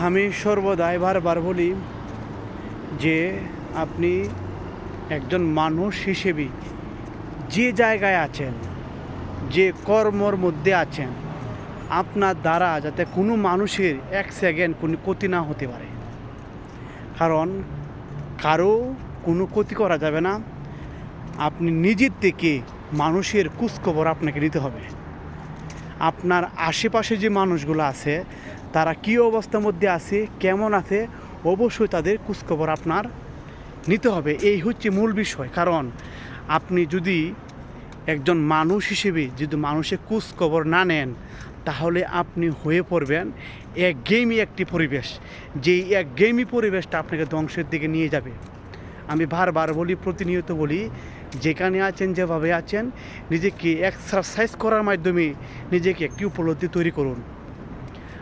আমি সর্বদাই বারবার বলি যে আপনি একজন মানুষ হিসেবে যে জায়গায় আছেন, যে কর্মর মধ্যে আছেন, আপনার দ্বারা যাতে কোনো মানুষের এক সেকেন্ড কোনো ক্ষতি না হতে পারে। কারণ কারও কোনো ক্ষতি করা যাবে না। আপনি নিজের থেকে মানুষের খোঁজখবর আপনাকে নিতে হবে। আপনার আশেপাশে যে মানুষগুলো আছে তারা কী অবস্থার মধ্যে আছে, কেমন আছে, অবশ্যই তাদের খোঁজখবর আপনার নিতে হবে। এই হচ্ছে মূল বিষয়। কারণ আপনি যদি একজন মানুষ হিসেবে যদি মানুষের খোঁজখবর না নেন, তাহলে আপনি হয়ে পড়বেন এক গেমই একটি পরিবেশ। যেই এক গেমই পরিবেশটা আপনাকে ধ্বংসের দিকে নিয়ে যাবে। আমি বারবার বলি, প্রতিনিয়ত বলি, যেখানে আছেন, যেভাবে আছেন, নিজেকে এক্সারসাইজ করার মাধ্যমে নিজেকে একটি উপলব্ধি তৈরি করুন।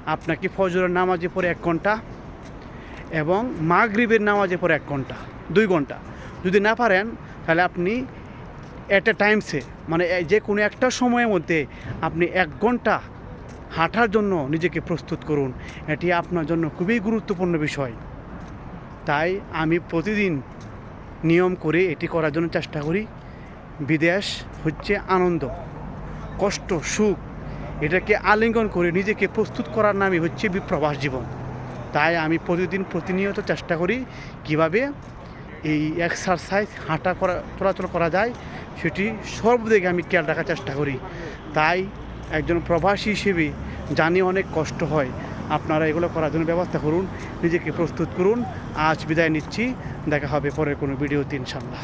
আপনাকে ফজরের নামাজে পরে এক ঘণ্টা এবং মাগরিবের নামাজে পরে এক ঘণ্টা, দুই ঘণ্টা। যদি না পারেন, তাহলে আপনি অ্যাট এ টাইমসে মানে যে কোনো একটা সময়ের মধ্যে আপনি এক ঘণ্টা হাঁটার জন্য নিজেকে প্রস্তুত করুন। এটি আপনার জন্য খুবই গুরুত্বপূর্ণ বিষয়। তাই আমি প্রতিদিন নিয়ম করে এটি করার জন্য চেষ্টা করি। বিদেশ হচ্ছে আনন্দ, কষ্ট, সুখ এটাকে আলিঙ্গন করে নিজেকে প্রস্তুত করার নামই হচ্ছে বিপ্রবাস জীবন। তাই আমি প্রতিদিন প্রতিনিয়ত চেষ্টা করি কীভাবে এই এক্সারসাইজ হাঁটা করা, চলাচল করা যায়, সেটি সর্বদিকে আমি খেয়াল রাখার চেষ্টা করি। তাই একজন প্রবাসী হিসেবে জানি অনেক কষ্ট হয়। আপনারা এগুলো করার জন্য ব্যবস্থা করুন, নিজেকে প্রস্তুত করুন। আজ বিদায় নিচ্ছি, দেখা হবে পরের কোনো ভিডিওতে ইনশাল্লাহ